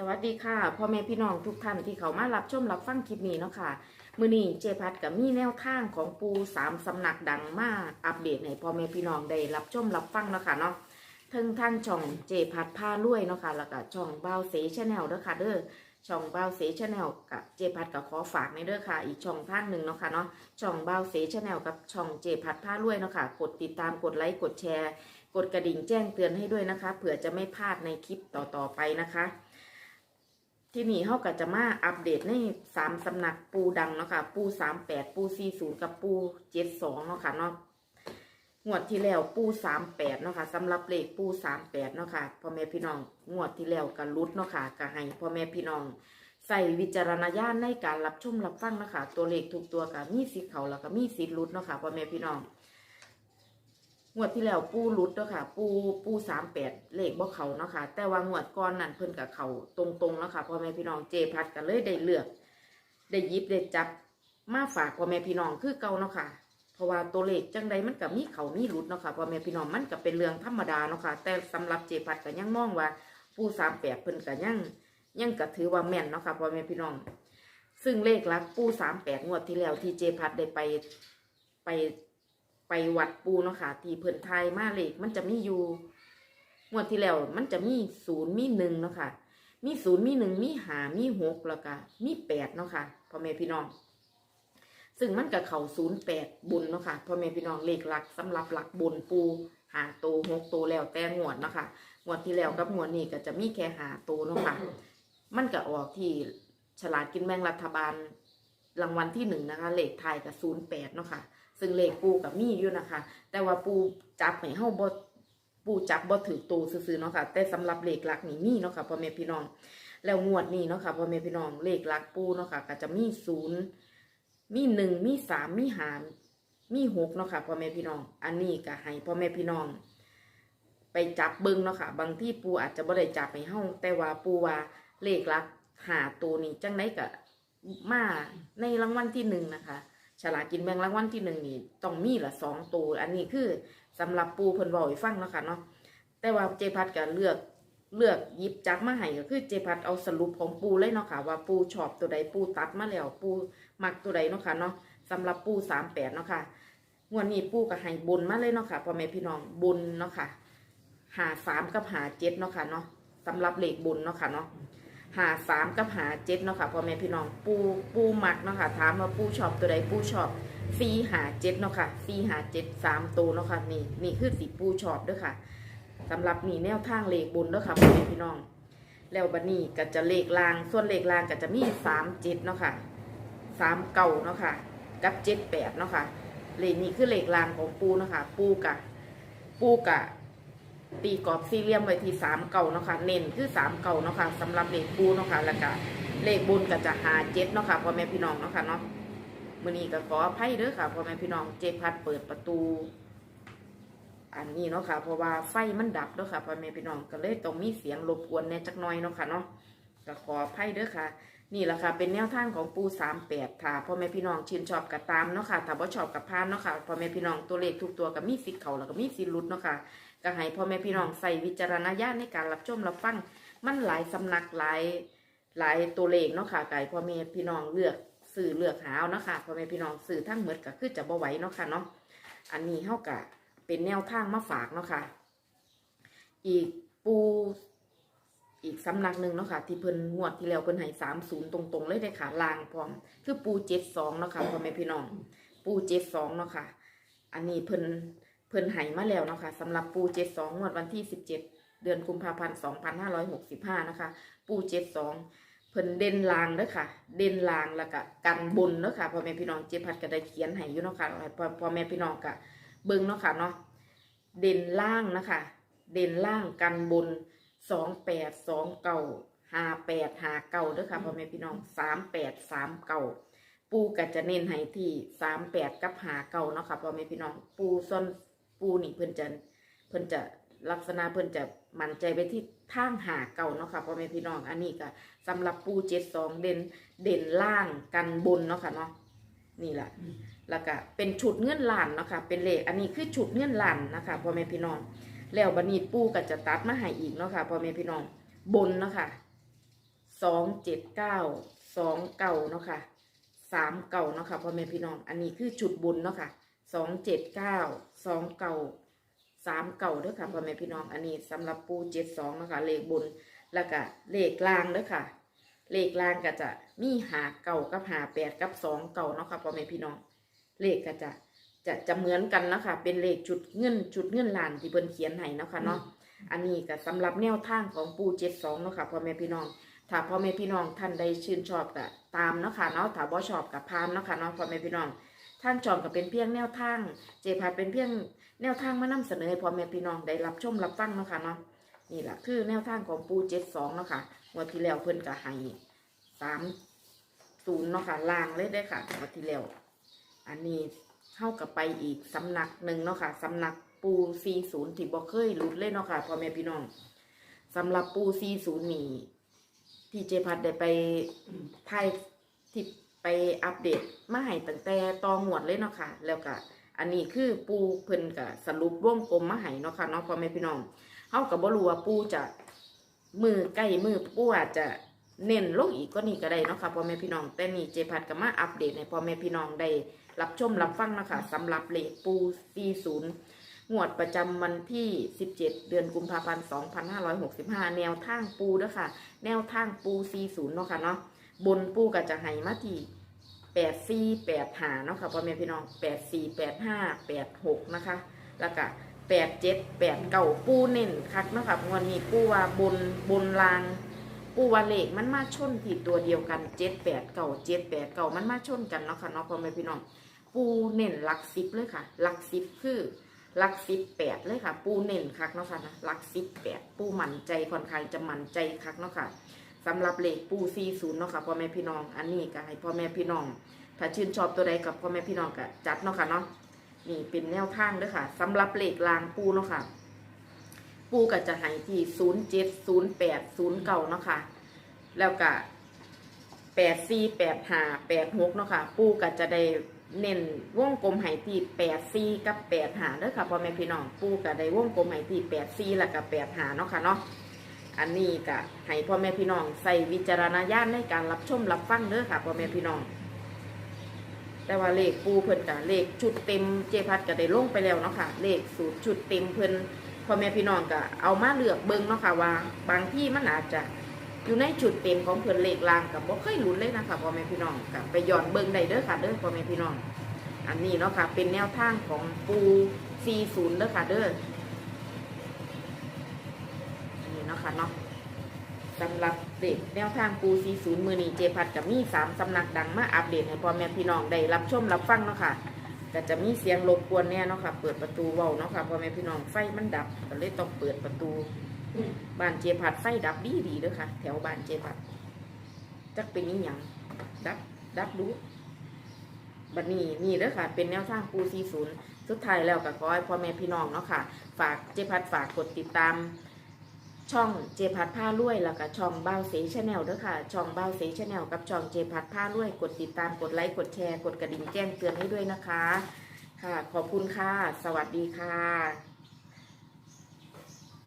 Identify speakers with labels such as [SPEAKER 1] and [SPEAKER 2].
[SPEAKER 1] สวัสดีค่ะพ่อแม่พี่น้องทุกท่านที่เขามารับชมรับฟังคลิปนี้เนาะค่ะมือนี้เจพัดกับมีแนวทางของปูสามสำนักดังมากอัปเดตให้พ่อแม่พี่น้องได้รับชมรับฟังเนาะค่ะเนาะทั้งทางช่องเจพัดพาลุยเนาะค่ะแล้วก็ช่องเบาเสชแนลเด้อค่ะเด้อช่องเบาเสชแนลกับเจพัดกับขอฝากในเด้อค่ะ อีกช่องทางหนึ่งเนาะค่ะเนาะช่องเบาเสชแนลกับช่องเจพัดพาลุยเนาะค่ะกดติดตามกดไลค์กดแชร์ กดกระดิ่งแจ้งเตือนให้ด้วยนะคะเผื่อจะไม่พลาดในคลิปต่อๆไปนะคะ ที่นี่เขาก็จะมาอัปเดตในสามสำนักปูดังเนาะค่ะ ปูสามแปดปูสี่ศูนย์กับปูเจ็ดสองเนาะค่ะเนาะงวดที่แล้วปูสามแปดเนาะค่ะสำหรับเลขปูสามแปดเนาะค่ะพ่อแม่พี่น้องงวดที่แล้วก็รุดเนาะค่ะก็ให้พ่อแม่พี่น้อง ใส่วิจารณญาณในการรับชมรับฟังเนาะค่ะตัวเลขทุกตัวก็มีสิทธิ์เขาแล้วก็มีสิทธิ์รุดเนาะค่ะพ่อแม่พี่น้อง งวดที่แล้วปูรุดเนาะค่ะ ปูปูสามแปดเลขบ่เขาเนาะค่ะ แต่ว่างวดก่อนนั่นเพิ่นกับเขาตรงๆเนาะค่ะพ่อแม่พี่น้องเจพัดกันเลยได้เลือก ได้ยิบได้จับมาฝากพ่อแม่พี่น้องคือเก่าเนาะค่ะ เพราะว่าตัวเลขจังใดมันก็มีเขามีรุดเนาะค่ะพ่อแม่พี่น้องมันก็เป็นเรื่องธรรมดาเนาะค่ะ แต่สำหรับเจพัดก็ยังมองว่า ปูสามแปดเพิ่นก็ยังยังก็ถือว่าแม่นเนาะค่ะพ่อแม่พี่น้อง ซึ่งเลขลักปูสามแปดงวดที่แล้วที่เจพัดได้ไปไป ไปวัดปูเนาะค่ะที่เพิ่นไทยมาเลขมันจะมีอยู่งวดที่แล้วมันจะมีศูนย์มีหนึ่งเนาะค่ะ มีศูนย์มีหนึ่งมีหามีหกแล้วก็มีแปดเนาะค่ะพ่อแม่พี่น้อง ซึ่งมันกับเขาศูนย์แปดบุญเนาะค่ะพ่อแม่พี่น้องเลขหลักสำหรับหลักบุญปูหาโตหกโตแล้วแต่งวดเนาะค่ะงวดที่แล้วกับงวดนี้ก็จะมีแค่หาโตเนาะค่ะ มันก็ออกที่ฉลากกินแบ่งรัฐบาล รางวัลที่หนึ่งนะคะเลขไทยกับศูนย์แปดเนาะค่ะ ซึ่งเลขปูกับมีอยู่นะคะ แต่ว่าปูจับให้เฮาบ่ปูจับบ่ถือตัวซื่อๆเนาะค่ะ แต่สำหรับเลขหลักนี่มีเนาะค่ะพ่อแม่พี่น้อง แล้วงวดนี้เนาะค่ะพ่อแม่พี่น้องเลขหลักปูเนาะค่ะก็จะมีศูนย์มีหนึ่งมีสามมีหารมีหกเนาะค่ะพ่อแม่พี่น้อง อันนี้ก็ให้พ่อแม่พี่น้อง ไปจับเบิ้งเนาะค่ะ บางที่ปูอาจจะบ่ได้จับให้เฮาแต่ว่าปูว่าเลขหลักหาตัวนี้จังไดก็ มาในรางวัลที่หนึ่งนะคะ ฉลากกินแบ่งรางวัลที่หนึ่งนี่ต้องมีละสองตัวอันนี้คือสำหรับปูเพิ่นบอกให้ฟังเนาะค่ะเนาะแต่ว่าเจพัดก็เลือกเลือกหยิบจักมาให้ก็คือเจพัดเอาสรุปของปูเลยเนาะค่ะ ว่าปูชอบตัวใดปูตัดมาแล้วปูมักตัวใดเนาะค่ะเนาะสำหรับปูสามแปดเนาะค่ะงวดนี้ปูก็ให้บุญมาเลยเนาะค่ะพ่อแม่พี่น้องบุญเนาะค่ะหาสามกับหาเจ็ดเนาะค่ะเนาะสำหรับเลขบุญเนาะค่ะเนาะ หาสามกับหาเจ็ดเนาะค่ะพ่อแม่พี่น้องปูปูมักเนาะค่ะถามว่าปูชอบตัวใดปูชอบฟีหาเจ็ดเนาะค่ะฟีหาเจ็ดสามตัวเนาะค่ะนี่นี่คือสีปูชอบด้วยค่ะสำหรับนี่แนวทางเลขบุญเด้อค่ะพ่อแม่พี่น้อง แล้วบัดนี้ก็จะเลขลางส่วนเลขลางก็จะมีสามเจ็ดเนาะค่ะสามเก่าเนาะค่ะกับเจ็ดแปดเนาะค่ะเลขนี้คือเลขลางของปูเนาะค่ะปูกะปูกะ ตีกรอบสี่เหลี่ยมไว้ที่สามเก่าเนาะค่ะเน้นคือสามเก่าเนาะค่ะสำหรับเลขปูเนาะค่ะแล้วก็เลขบุญก็จะหาเจ็ดเนาะค่ะพ่อแม่พี่น้องเนาะค่ะเนาะมือนี้ก็ขออภัยเด้อค่ะพ่อแม่พี่น้องเจพัดเปิดประตู อันนี้เนาะค่ะ เพราะว่าไฟมันดับเด้อค่ะพ่อแม่พี่น้องก็เลยต้องมีเสียงรบกวนแน่จักหน่อยเนาะค่ะเนาะก็ขออภัยเด้อค่ะ นี่แหละค่ะ เป็นแนวทางของปูสามแปดค่ะพ่อแม่พี่น้องชื่นชอบกับตามเนาะค่ะถ้าบ่ชอบกับพานเนาะค่ะพ่อแม่พี่น้องตัวเลขทุกตัวก็มีสิทธิ์เขาแล้วก็มีสิทธิ์ลุดเนาะค่ะ ก็ให้พ่อแม่พี่น้องใส่วิจารณญาณในการรับชมรับฟังมันหลายสำนักหลายหลายตัวเลขเนาะค่ะไก่พ่อแม่พี่น้องเลือกสื่อเลือกหาเอาเนาะค่ะพ่อแม่พี่น้องสื่อทั้งหมดก็คือจะบ่ไหวเนาะค่ะเนาะอันนี้เฮากะเป็นแนวทางมาฝากเนาะค่ะ อีกปูอีกสำนักหนึ่งเนาะค่ะ ที่เพิ่นงวดที่แล้วเพิ่นให้สามศูนย์ตรงๆเลยได้ค่ะลางพร้อม คือปูเจ็ดสองเนาะค่ะพ่อแม่พี่น้อง ปูเจ็ดสองเนาะค่ะ อันนี้เพิ่น เพิ่นให้มาแล้วนะคะสำหรับปูเจ็ดสองงวดวันที่สิบเจ็ดเดือนกุมภาพันธ์สองพันห้าร้อยหกสิบห้านะคะ ปูเจ็ดสองเพิ่นเด่นลางเด้อค่ะ เด่นลางแล้วก็กันบนเด้อค่ะพ่อแม่พี่น้องเจ็บพัดก็ได้เขียนให้อยู่เนาะค่ะพ่อพ่อแม่พี่น้องก็เบิ่งเนาะค่ะเนาะเด่นล่างนะคะ เด่นล่างกันบนสองแปดสองเก่าห้าแปดห้าเก่าเด้อค่ะพ่อแม่พี่น้องสามแปดสามเก่าปูก็จะเน้นให้ที่สามแปดกับหาเก่าเนาะค่ะพ่อแม่พี่น้องปูส่วน ปูนี่เพิ่นจะเพิ่นจะลักษณะเพิ่นจะมั่นใจไปที่ทางหาเก่าเนาะค่ะพ่อแม่พี่น้องอันนี้ก็สำหรับปูเจ็ดสองเด่นเด่นล่างกันบนเนาะค่ะเนาะนี่แหละแล้วก็เป็นชุดเงื่อนหลานเนาะค่ะเป็นเลขอันนี้คือชุดเงื่อนหลานนะคะพ่อแม่พี่น้อง แล้วบันนี้ปูก็จะตัดมาให้อีกเนาะค่ะพ่อแม่พี่น้องบนเนาะค่ะสองเจ็ดเก้าสองเก่าเนาะค่ะสามเก่าเนาะค่ะพ่อแม่พี่น้อง อันนี้คือจุดบุญเนาะค่ะ สองเจ็ดเก้าสองเก่าสามเก่าเด้อค่ะพ่อแม่พี่น้องอันนี้สำหรับปูเจ็ดสองนะคะเลขบุญแล้วก็เลขล่างเด้อค่ะ เลขล่างก็จะมีหาเก่ากับหาแปดกับสองเก่าเนาะค่ะพ่อแม่พี่น้อง เลขก็จะจะจะเหมือนกันนะคะเป็นเลขจุดเงินจุดเงินล้านที่เพิ่นเขียนให้เนาะค่ะเนาะอันนี้ก็สำหรับแนวทางของปูเจ็ดสองเนาะค่ะพ่อแม่พี่น้องถ้าพ่อแม่พี่น้องท่านใดชื่นชอบก็ตามเนาะค่ะเนาะถ้าบ่ชอบก็พานเนาะค่ะเนาะพ่อแม่พี่น้อง ท่านจอมก็เป็นเพียงแนวทาง เจพาเป็นเพียงแนวทางมานำเสนอให้พ่อแม่พี่น้องได้รับชมรับฟังเนาะค่ะเนาะนี่แหละคือแนวทางของปูเจ็ดสองเนาะค่ะวันที่แล้วเพิ่นก็ให้สามศูนย์เนาะค่ะล่างเลยได้ค่ะวันที่แล้วอันนี้เข้ากับไปอีกสำนักหนึ่งเนาะค่ะสำนักปูซีศูนย์ที่บ่เคยหลุดเลยเนาะค่ะพ่อแม่พี่น้องสำหรับปูซีศูนย์นี่ที่เจพัดได้ไปไทยที่ ไปอัปเดตมาให้ตั้งแต่ตองหวดเลยเนาะค่ะ แล้วก็อันนี้คือปูเพิ่นกับสรุปร่วมกลมมาให้เนาะค่ะเนาะพ่อแม่พี่น้องเฮากับบรู้ว่าปูจะมือใกล้มือปูอาจจะเน้นลงอีกก็นี่ก็ได้เนาะค่ะพ่อแม่พี่น้องแต่นี่เจพัดก็มาอัปเดตให้พ่อแม่พี่น้องได้รับชมรับฟังนะคะสำหรับเลขปู 40งวดประจำวันที่ 17 เดือนกุมภาพันธ์ 2565 แนวทางปูเด้อค่ะ แนวทางปู 40 เนาะค่ะเนาะ บนปูก็จะให้มาที่84 85เนาะค่ะพ่อแม่พี่น้อง84 85 86นะคะ แล้วก็87 89ปูเน้นคักเนาะค่ะวันนี้ปูว่าบนบนลางปูว่าเลขมันมาชนที่ตัวเดียวกัน7 8 9 7 8 9มันมาชนกันเนาะค่ะเนาะพ่อแม่พี่น้องปูเน้นหลักสิบเลยค่ะหลักสิบคือหลักสิบแปดเลยค่ะ ปูเน้นคักเนาะค่ะนะหลักสิบแปดปูหมั่นใจค่อนข้างจะหมั่นใจคักเนาะค่ะ สำหรับเลขปูซีศูนย์เนาะค่ะพ่อแม่พี่น้อง อันนี้ก็ให้พ่อแม่พี่น้อง ถ้าชื่นชอบตัวใดกับพ่อแม่พี่น้องก็จัดเนาะค่ะเนาะนี่เป็นแนวทางเด้อค่ะสำหรับเลขลางปูเนาะค่ะ ปูก็จะให้ที่ศูนย์เจ็ดศูนย์แปดศูนย์เก้าเนาะค่ะ แล้วก็แปดสี่แปดห้าแปดหกเนาะค่ะ ปูก็จะได้เน้นวงกลมไหที่แปดสี่กับแปดหาเด้อค่ะพ่อแม่พี่น้องปูก็ได้วงกลมไหที่แปดสี่แล้วก็แปดหาเนาะค่ะเนาะ อันนี้ก็ให้พ่อแม่พี่น้องใส่วิจารณญาณในการรับชมรับฟังเด้อค่ะพ่อแม่พี่น้อง แต่ว่าเลขปูเพิ่นกับเลขชุดเต็มเจพัดก็ได้ลงไปแล้วเนาะค่ะ เลขสูตรชุดเต็มเพิ่นพ่อแม่พี่น้องก็เอามาเลือกเบิ่งเนาะค่ะว่า บางที่มันอาจจะอยู่ในจุดเต็มของเพิ่นเลขลางกับบ่เคยหลุนเลยนะคะพ่อแม่พี่น้องก็ไปย้อนเบิ่งได้เด้อค่ะเด้อพ่อแม่พี่น้อง อันนี้เนาะค่ะเป็นแนวทางของปู40เด้อค่ะเด้ออั นะค่ะเนาะสำหรับเด็กแนวทางปู40มือนีเจพัดกับมี3สำนักดังมาอัปเดตให้พ่อแม่พี่น้องได้รับชมรับฟังเนาะค่ะก็จะมีเสียงรบกวนแน่เนาะค่ะ เปิดประตูเว้าเนาะค่ะพ่อแม่พี่น้องไฟมันดับก็เลยต้องเปิดประตูบ้านเจพัดไฟดับดีดีเด้อค่ะ แถวบ้านเจพัดจักเป็นนิหยังดับดับดูบัดนี้นี่เด้อค่ะ เป็นแนวทางปู40สุดท้ายแล้วก็ขอให้พ่อแม่พี่น้องเนาะค่ะ ฝากเจพัดฝากกดติดตาม ช่องเจพัดผ้าลุยแล้วก็ช่องบ้าวเสีชาแนลด้วยค่ะ ช่องบ้าวเสีชาแนลกับช่องเจพัดผ้าลุยกดติดตามกดไลค์กดแชร์กดกระดิ่งแจ้งเตือนให้ด้วยนะคะ ค่ะ ขอบคุณค่ะ สวัสดีค่ะ